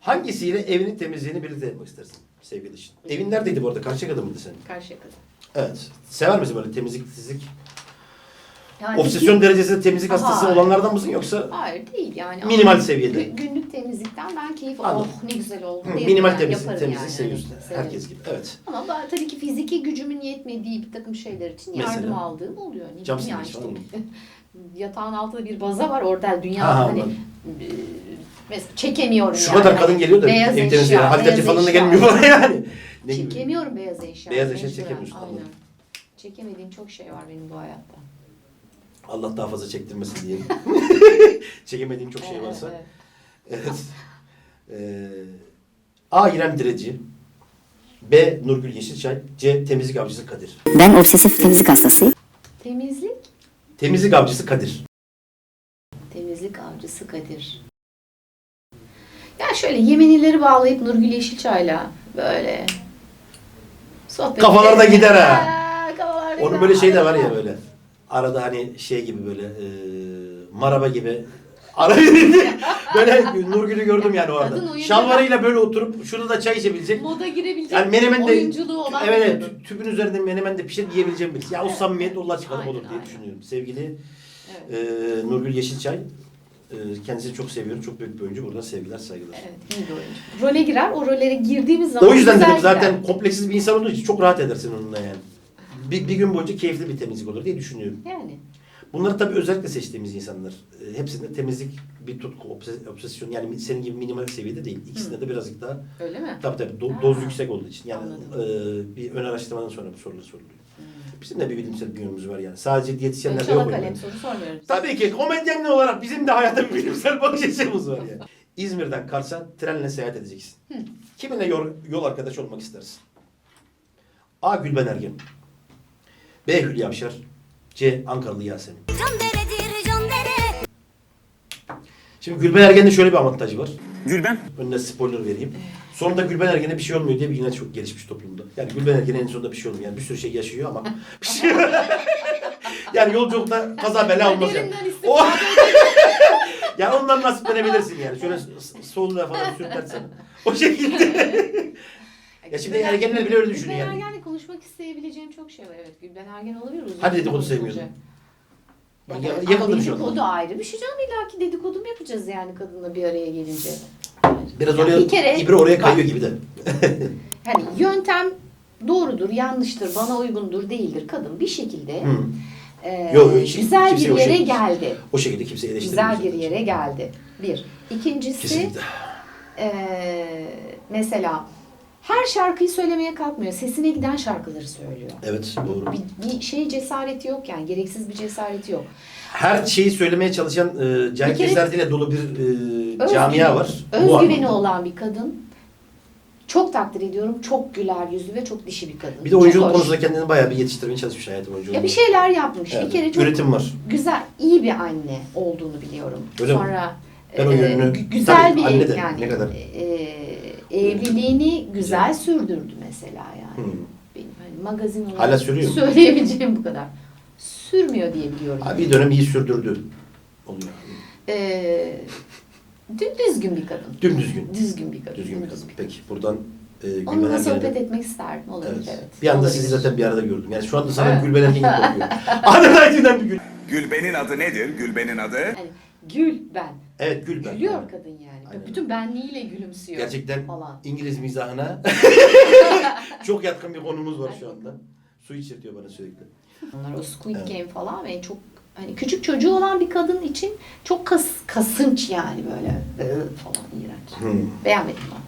Hangisiyle evinin temizliğini birlikte yapmak istersin sevgili için? Evin neredeydi bu arada? Karşıyaka'da mıydı senin? Karşıyaka'da. Evet. Sever misin böyle temizlik, titizlik? Yani Obsesyon derecesinde temizlik Aha. hastası olanlardan mısın yoksa Hayır değil yani. Minimal Ama seviyede. gü- Günlük temizlikten ben keyif Anladım. Oh ne güzel oldu. Hı, derim minimal yani, temizlik, yaparım temizlik yani. seviyorsun? Evet, severim. Herkes gibi. Evet. Ama ben tabii ki fiziki gücümün yetmediği bir takım şeyler için Mesela? yardım aldığım oluyor. Ne Cam bileyim yani silmiş işte yatağın altında bir baza var orada dünya Ha, hani anladım. e, mesela çekemiyorum Şu yani. kadar kadın geliyor da Beyaz ev temizliği. eşya, beyaz falan da eşya. gelmiyor yani. Ne gibi? Çekemiyorum beyaz eşya. Beyaz eşya mecburen, çekemiyorsun, Aynen. anladım. Çekemediğim çok şey var benim bu hayatta. Allah daha fazla çektirmesin diye. Çekemediğim çok şey Evet, varsa. evet. Evet. Ee, A. İrem Direci. B. Nurgül Yeşilçay. C. Temizlik avcısı Kadir. Ben obsesif temizlik hastasıyım. Temizlik, Temizlik avcısı Kadir. temizlik avcısı Kadir. Ya şöyle Yemenileri bağlayıp Nurgül Yeşilçay'la böyle sohbet Kafalarda edelim. gider ha. Onun gider. böyle şey de var ya böyle. Arada hani şey gibi böyle e, maraba gibi. Ara böyle Nurgül'ü gördüm yani Kadın orada. oyuncu. Şalvarıyla böyle oturup şurada da çay içebilecek. Moda girebilecek Yani menemen de oyunculuğu olan evet, bir evet, kadın. tü- tüpün üzerinde menemen de pişir yiyebileceğim birisi. Ya o samimiyet Allah çıkalım Aynen, olur diye aynen. düşünüyorum. Sevgili Evet. e, Nurgül Yeşilçay. E, kendisini çok seviyorum. Çok büyük bir oyuncu. Buradan sevgiler, saygılar. Evet, iyi bir oyuncu. Role girer, o rolere girdiğimiz zaman O yüzden güzel dedim zaten gider. kompleksiz bir insan olduğu için çok rahat edersin onunla yani. Bir, bir gün boyunca keyifli bir temizlik olur diye düşünüyorum. Yani. Bunları tabii özellikle seçtiğimiz insanlar. E, hepsinde temizlik bir tutku, obses- obsesyon yani senin gibi minimal seviyede değil. İkisinde de birazcık daha Öyle mi? tabii tabii do- Ha. doz yüksek olduğu için. Yani e, bir ön araştırmadan sonra bu sorular soruluyor. Bizim de bir bilimsel bir yönümüz var yani. Sadece diyetisyenler Çala yok. kalem soru sormuyoruz. Tabii ki komedyen olarak bizim de hayata bir bilimsel bakış açımız var yani. İzmir'den Kars'a trenle seyahat edeceksin. Hı. Kiminle yol, yol arkadaş olmak istersin? A. Gülben Ergen. B. Hülya Avşar. C. Ankaralı Yasemin. Şimdi Gülben Ergen'de şöyle bir avantajı var. Gülben. Önüne spoiler vereyim. Sonunda Gülben Ergen'e bir şey olmuyor diye bir inanç çok gelişmiş toplumda. Yani Gülben Ergen'e en sonunda bir şey olmuyor. Yani bir sürü şey yaşıyor ama bir şey Yani yolculukta kaza bela olmaz yani. O... yani ondan nasiplenebilirsin yani. Şöyle s- soluna falan sürtersen. O şekilde. Ya şimdi Gülben- ergenler bile öyle düşünüyor Gülben yani. Ergen'le konuşmak isteyebileceğim çok şey var. Evet Gülben Ergen olabilir uzun. Hadi dedikodu sevmiyordun. Bak ya- yakaladım şu Dedikodu ayrı bir şey canım illa ki dedikodu mu yapacağız yani kadınla bir araya gelince. Biraz Ya oraya, bir kere- ibre oraya kayıyor gibi de. Hani yöntem doğrudur, yanlıştır, bana uygundur, değildir. Kadın bir şekilde Hı. e, hiç- güzel bir yere şey- geldi. O şekilde kimse eleştirmiyor. Güzel bir yere geldi. Bir. İkincisi Kesinlikle. e, mesela her şarkıyı söylemeye kalkmıyor. Sesine giden şarkıları söylüyor. Evet doğru. Bir, bir şey cesareti yok yani. Gereksiz bir cesareti yok. Her şeyi söylemeye çalışan e, ile dolu bir e, camia var. Bu Özgüveni anlamda. olan bir kadın. Çok takdir ediyorum. Çok güler yüzlü ve çok dişi bir kadın. Bir de oyunculuk Çok hoş. konusunda kendini bayağı bir yetiştirmeye çalışmış hayatım oyunculuğunda. Ya bir şeyler yapmış. Evet, Bir kere çok Üretim var. güzel, iyi bir anne olduğunu biliyorum. Öyle mi? Sonra Ben o e, yönünü- gü- güzel Tabii, bir anne de yani ne kadar- e, evliliğini güzel sürdürdü mesela yani. Hı. Benim hani magazin olarak Hala sürüyor mu? söyleyebileceğim bu kadar. Sürmüyor diye biliyorum. Ha, bir dönem iyi sürdürdü. Oluyor. E, dü- düzgün bir kadın. Dümdüzgün. Düzgün bir kadın. Düzgün bir kadın. Peki buradan e, Gülben Onunla Ergen'e sohbet de- etmek isterdim. Olabilir Evet. evet. Bir anda Olabilir. sizi zaten bir arada gördüm. Yani şu anda sana Evet. Gülben Ergen gibi bakıyor. Adeta bir gül. Gülben'in adı nedir? Gülben'in adı? Hani gül ben. Evet Gülben. Gülüyor kadın yani. Aynen. Bütün benliğiyle gülümsüyor. Gerçekten falan. İngiliz mizahına çok yatkın bir konumuz var şu anda. Su içirtiyor bana sürekli. Onlar o Squid Evet. Game falan ve çok hani küçük çocuğu olan bir kadın için çok kas, kasınç yani böyle ıı falan iğrenç. Hmm. Beğenmedim ben.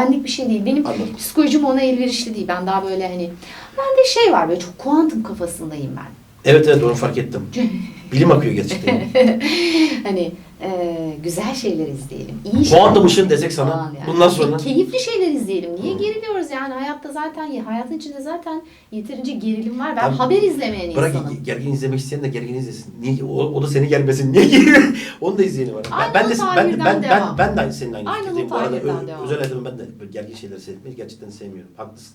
Benlik bir şey değil. Benim Anladım. psikolojim ona elverişli değil. Ben daha böyle hani bende şey var böyle çok kuantum kafasındayım ben. Evet evet onu fark ettim. Bilim akıyor gerçekten. Hani e, güzel şeyler izleyelim. iyi şeyler Kuantum ışın desek sana falan yani. bundan sonra. Keyifli şeyler izleyelim. Niye geriliyoruz yani? Hayatta zaten, hayatın içinde zaten yeterince gerilim var. Ben Tamam. haber izlemeyen Bırak insanım. gergin izlemek isteyen de gergin izlesin. Niye o, o da seni germesin. Niye geriyor? Onun da izleyeni var. Ben, Aynı ben de ben, ben, ben, devam. ben de aynı senin aynı Aynı fikirdeyim. Bu arada ö- devam. özel hayatımda ben de böyle gergin şeyleri seyretmeyi gerçekten sevmiyorum. Haklısın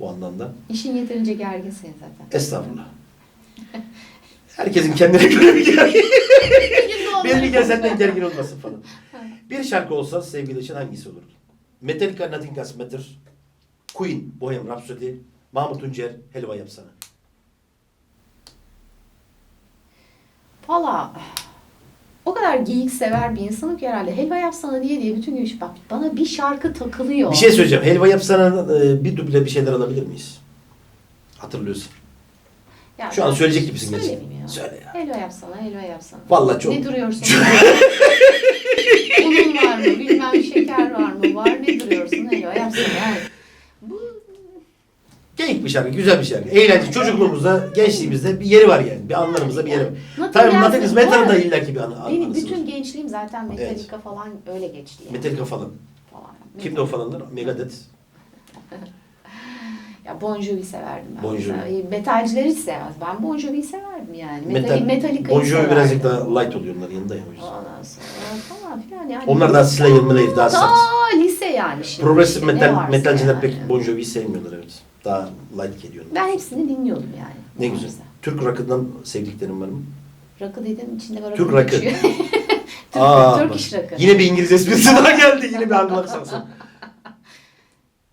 bu anlamda. İşin yeterince gergin senin zaten. Estağfurullah. Herkesin kendine göre bir gergin. Belli konuşalım. gergin olmasın falan. Bir şarkı olsa sevgili için hangisi olurdu? Metallica Nothing Else Matter. Queen Bohemian Rhapsody. Mahmut Tuncer Helva Yapsana. Valla o kadar geyik sever bir insanım ki herhalde helva yapsana diye diye bütün gün bak bana bir şarkı takılıyor. Bir şey söyleyeceğim. Helva Yapsana e, bir duble bir şeyler alabilir miyiz? Hatırlıyorsun. Yani Şu an söyleyecek gibisin Söylemeyeyim gerçekten. Söyle ya. Helva yapsana, helva yapsana. Vallahi çok- Ne duruyorsun? Unun var mı? Bilmem şeker var mı? Var ne duruyorsun? Helva yapsana. Yani. Bu Geyik bir şarkı, güzel bir şarkı. Eğlence çocukluğumuzda, gençliğimizde bir yeri var yani. Bir anlarımızda bir yeri var. Tabii Nothing Else Matter'ın da illaki bir anı, benim anısı bütün var. gençliğim zaten Metallica falan öyle geçti yani. Metallica falan. falan. Kimdi o falanlar? Megadeth. Ya Bon Jovi severdim ben. Bon Jovi. mesela. Metalcileri hiç sevmez. Ben Bon Jovi'yi severdim yani. Metal, Metal, Metallica'yı Bon Jovi severdim. birazcık daha light oluyor onların yanında ya o yüzden. Ondan sonra falan filan yani. Onlar daha Slayer, Slayer, daha sert. Daha lise yani şimdi. Progressive işte, ne metal, varsa metalciler yani. pek Bon Jovi'yi sevmiyorlar evet. Daha light geliyor. Ben hepsini dinliyordum yani. Ne güzel. Türk rock'ından sevdiklerim var mı? Rakı dedim içinde var. Türk rakı. Türk, Aa, Turkish bak. rakı. Yine bir İngiliz esprisi daha geldi. Yine bir Anglo Sakson.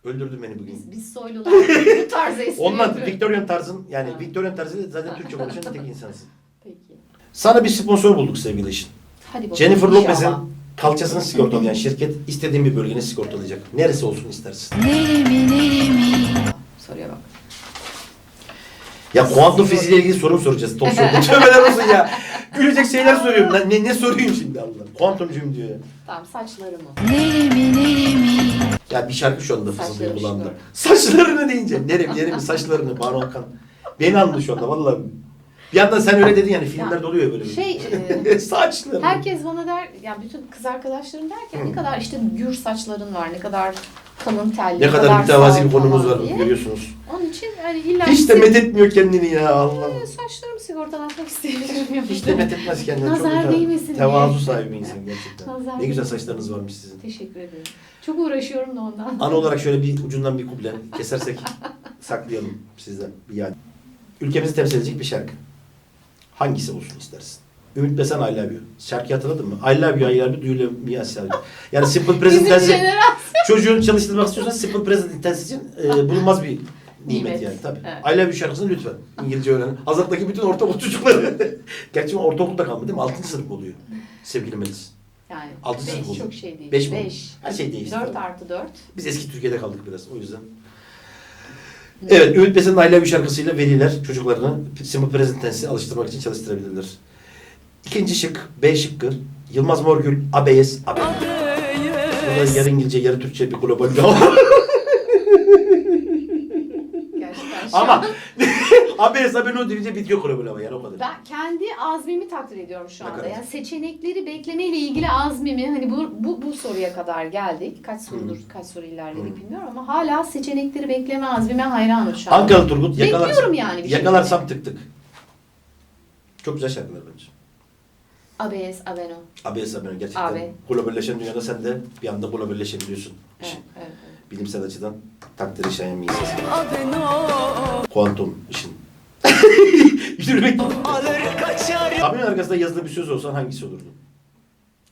Öldürdün beni bugün. Biz, biz soylular bu tarz espri yapıyoruz. Victorian tarzın yani Ha. Victorian tarzıyla zaten Türkçe konuşan tek insansın. Peki. Sana bir sponsor bulduk sevgili eşin. Hadi bakalım. Jennifer inşallah. Lopez'in kalçasını sigortalayan şirket istediğin bir bölgeni sigortalayacak. Neresi olsun istersin? Soruya bak. Ya kuantum fiziğiyle ilgili sorum soracağız. Top show'da. Tövbeler olsun ya. Gülecek şeyler soruyorum. Lan ne, ne sorayım şimdi Allah? Kuantumcuyum diyor ya. Tamam saçlarımı. Ya bir şarkı şu anda fısıldıyor kulağımda. Saçlarını deyince. Nerem nerem saçlarını Banu Hakan. Beni anladı şu anda vallahi. Bir yandan sen öyle dedin yani filmlerde oluyor böyle. Şey, e, Saçlarını. Herkes bana der, ya bütün kız arkadaşlarım derken ne kadar işte gür saçların var, ne kadar kalın telli, Ne kadar mütevazi bir konumuz var diye. görüyorsunuz. Onun için hani illa Hiç de bir- methetmiyor kendini ya Allah. Ee, saçlarımı sigortalatmak isteyebilirim. Hiç de methetmez kendini. Nazar Çok değmesin diye. Tevazu sahibi bir insan gerçekten. Nazar ne güzel saçlarınız varmış sizin. Teşekkür ederim. Çok uğraşıyorum da ondan. An olarak şöyle bir ucundan bir kuple kesersek saklayalım sizden bir yani. Ülkemizi temsil edecek bir şarkı. Hangisi olsun istersin? Ümit Besen I Love You. Şarkıyı hatırladın mı? I Love You, I Love You, Do You Love Me, I Love You. Yani Simple Present Tense çocuğun çalıştırmak istiyorsan Simple Present Tense için e, bulunmaz bir nimet, Nimet. yani tabii. Evet. I Love You şarkısını lütfen İngilizce öğrenin. Hazırlıktaki bütün ortaokul çocukları. Gerçi ortaokulda kalmadı değil mi? Altıncı sınıf oluyor. Sevgili Melis. Yani Altı sınıf beş oldu. çok şey değil. Beş mi? Beş. Her şey değişti. 4 tabii. artı 4. Biz eski Türkiye'de kaldık biraz o yüzden. Evet, Ümit Besen'in I Love You şarkısıyla veliler çocuklarını Simple Present alıştırmak için çalıştırabilirler. İkinci şık, B şıkkı. Yılmaz Morgül, ABS, AB. Bu da yarı İngilizce, yarı Türkçe bir global bir Gerçekten şu Ama an- ABS, AB no deyince bitiyor global ama yani o kadar. Ben kendi azmimi takdir ediyorum şu Ne anda. kadar? Yani seçenekleri beklemeyle ilgili azmimi hani bu bu, bu soruya kadar geldik. Kaç sorudur, kaç soru ilerledik bilmiyorum ama hala seçenekleri bekleme azmime hayranım şu an. Ankara Turgut, yakalarsam, Bekliyorum yani bir yakalarsam tık tık. Çok güzel şarkılar bence. ABS, Aveno. ABS, AB gerçekten. AB. Globalleşen dünyada sen de bir anda globalleşebiliyorsun. Evet, evet, evet. bilimsel açıdan takdiri şayan bir insansın. Kuantum işin. Yürümek. Abinin arkasında yazılı bir söz olsan hangisi olurdu?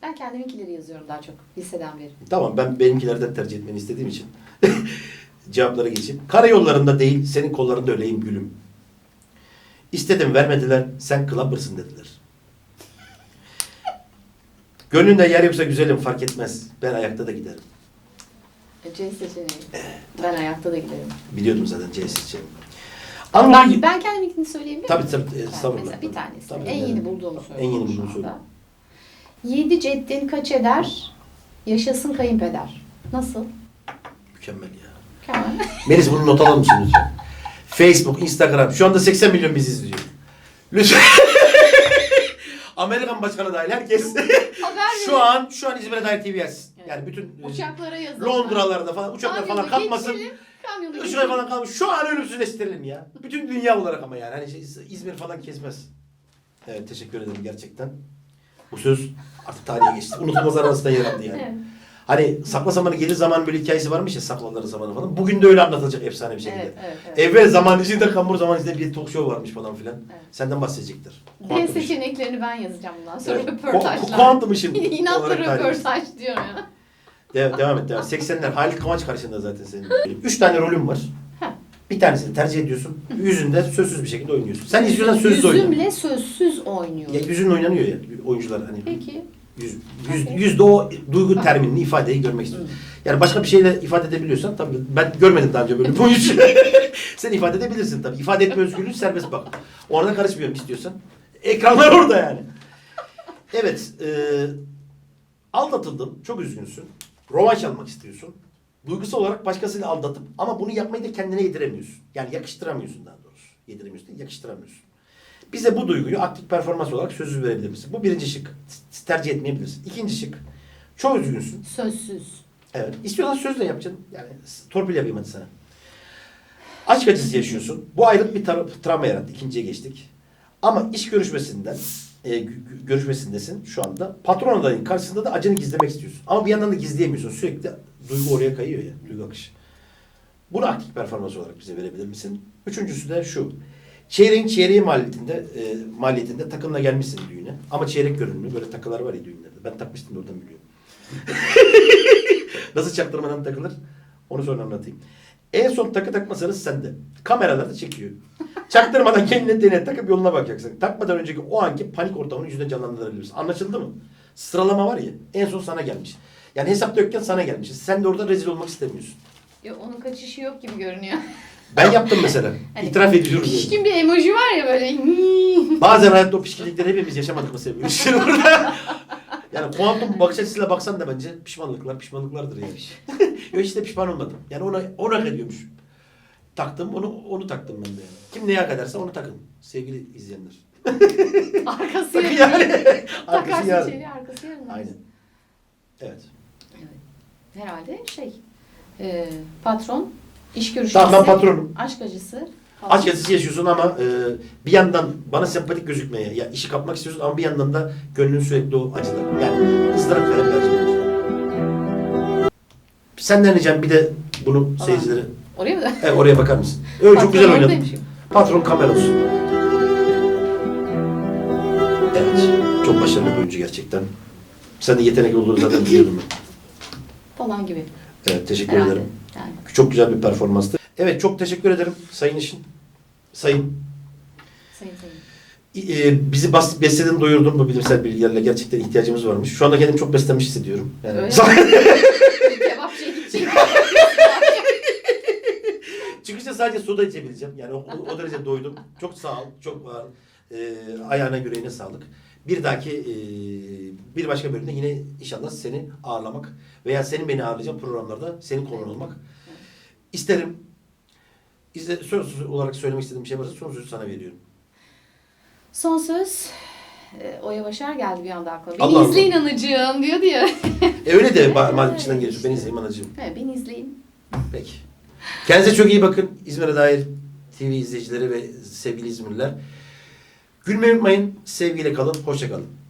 Ben kendiminkileri yazıyorum daha çok liseden beri. Tamam ben benimkilerden tercih etmeni istediğim için cevaplara geçeyim. Karayollarında değil senin kollarında öleyim gülüm. İstedim vermediler sen clubbersın dediler. Gönlünde yer yoksa güzelim fark etmez. Ben ayakta da giderim. E, C seçeneği. Ben ayakta da giderim. Biliyordum zaten CSC. Ben, Anadolu ben kendiminkini söyleyebilir miyim? Tabii tabii estağfurullah. Mesela bir tanesi. Tabii, en yeni bulduğumu En söylüyorum yeni şu bulduğunu anda. Yedi ceddin kaç eder? Yaşasın kayınpeder. Nasıl? Mükemmel ya. Mükemmel. Melis bunu not alır mısın lütfen? Facebook, Instagram. Şu anda 80 milyon bizi izliyor. Lütfen. Amerikan başkanı dahil herkes şu an şu an İzmir'e dair TV yazsın. Evet. Yani bütün e, Uçaklara yazın. Londralarda falan uçaklar falan kalkmasın. geçirelim, kamyonu Şuraya geçirelim. falan kalmış. Şu an ölümsüzleştirelim ya. Bütün dünya olarak ama yani. Hani şey, İzmir falan kesmez. Evet teşekkür ederim gerçekten. Bu söz artık tarihe geçti. Unutulmazlar arasında yer aldı yani. Evet. Hani sakla zamanı gelir zaman böyle hikayesi varmış ya saklaları zamanı falan. Bugün de öyle anlatılacak efsane bir şekilde. Evet, evet, evet. Evvel zaman içinde kambur zaman içinde bir talk show varmış falan filan. Evet. Senden bahsedecektir. D seçeneklerini ben yazacağım bundan sonra Evet. Röportajlar. kuantum işin İnatla röportaj diyorum ya. De- devam et devam. 80'ler Halit Kıvanç karşında zaten senin. Üç tane rolüm var. Ha. Bir tanesini tercih ediyorsun. Yüzünde sözsüz bir şekilde oynuyorsun. Sen izliyorsan sözsüz oynuyor. Yüzümle sözsüz oynuyor. Ya yüzünle oynanıyor ya oyuncular hani. Peki. Yüz, yüz, yüzde o duygu terminini, ifadeyi görmek istiyor. Yani başka bir şeyle ifade edebiliyorsan tabii ben görmedim daha önce böyle bir oyuncu. Sen ifade edebilirsin tabii. İfade etme özgürlüğü serbest bak. Ona karışmıyorum istiyorsan. Ekranlar orada yani. Evet. E, aldatıldın. Çok üzgünsün. Rovanş almak istiyorsun. Duygusal olarak başkasıyla aldatıp ama bunu yapmayı da kendine yediremiyorsun. Yani yakıştıramıyorsun daha doğrusu. Yediremiyorsun değil, yakıştıramıyorsun. Bize bu duyguyu aktif performans olarak sözsüz verebilir misin? Bu birinci şık. Tercih etmeyebilirsin. İkinci şık. Çok üzgünsün. Sözsüz. Evet. İstiyorsan sözle yapacaksın. Yani torpil yapayım hadi sana. Aşk acısı yaşıyorsun. Bu ayrılık bir tra- travma yarattı. İkinciye geçtik. Ama iş görüşmesinden e, gö- gö- görüşmesindesin şu anda. Patron adayın karşısında da acını gizlemek istiyorsun. Ama bir yandan da gizleyemiyorsun. Sürekli duygu oraya kayıyor ya. Duygu akışı. Bunu aktif performans olarak bize verebilir misin? Üçüncüsü de şu. Çeyreğin çeyreği maliyetinde, e, maliyetinde takımla gelmişsin düğüne. Ama çeyrek görünümlü böyle takılar var ya düğünlerde. Ben takmıştım da oradan biliyorum. Nasıl çaktırmadan takılır? Onu sonra anlatayım. En son takı takma sırası sende. Kameralar da çekiyor. Çaktırmadan kendine deneye takıp yoluna bakacaksın. Takmadan önceki o anki panik ortamını yüzüne canlandırabilirsin. Anlaşıldı mı? Sıralama var ya en son sana gelmiş. Yani hesapta yokken sana gelmiş. Sen de orada rezil olmak istemiyorsun. Ya onun kaçışı yok gibi görünüyor. Ben yaptım mesela. Hani İtiraf ediyorum. yani. Pişkin bir emoji var ya böyle. Bazen hayatta o pişkinlikleri hepimiz yaşamadık mı seviyoruz. Burada. Yani kuantum bakış açısıyla baksan da bence pişmanlıklar pişmanlıklardır yani. Yok işte pişman olmadım. Yani ona ona ediyormuş. Taktım onu onu taktım ben de yani. Kim neye ederse onu takın. Sevgili izleyenler. Arkası Takın yarın. yani. Arkası yarın. içeri arkası yarın. Aynen. Evet. Herhalde şey. e, patron iş görüşmesi. Tamam ben patronum. Aşk acısı. Aşk acısı yaşıyorsun ama e, bir yandan bana sempatik gözükmeye, ya işi kapmak istiyorsun ama bir yandan da gönlün sürekli o acıda. Yani ızdırap veren bir acı. Senden ricam bir de bunu seyircilere Oraya mı? Evet, oraya bakar mısın? Öyle çok güzel oradaymış. Patron kamera olsun. Evet. Çok başarılı bir oyuncu gerçekten. Sen de yetenekli olduğunu zaten biliyordum ben. Falan gibi. Evet teşekkür Herhalde. ederim. Yani. Çok güzel bir performanstı. Evet çok teşekkür ederim Sayın İşin. Sayın. Sayın sayın. Ee, bizi bas, besledin doyurdun bu bilimsel bilgilerle. Gerçekten ihtiyacımız varmış. Şu anda kendimi çok beslenmiş hissediyorum. Yani Öyle Çıkışta sadece soda içebileceğim. Yani o, o, o derece doydum. Çok sağ ol. Çok var. Ee, ayağına yüreğine sağlık. Bir dahaki e, bir başka bölümde yine inşallah seni ağırlamak veya senin beni ağırlayacağın programlarda senin konun olmak isterim. İzle, söz olarak söylemek istediğim bir şey varsa son sözü sana veriyorum. Son söz. e, Oya Başar geldi bir anda aklıma. Beni Allah Allah. izleyin anacığım diyor diye. E öyle de madem içinden geliyorsun. Ben izleyeyim anacığım. Evet, beni izleyin. Peki. Kendinize çok iyi bakın. İzmir'e dair TV izleyicileri ve sevgili İzmirliler. Gülmeyi unutmayın. Sevgiyle kalın. Hoşça kalın.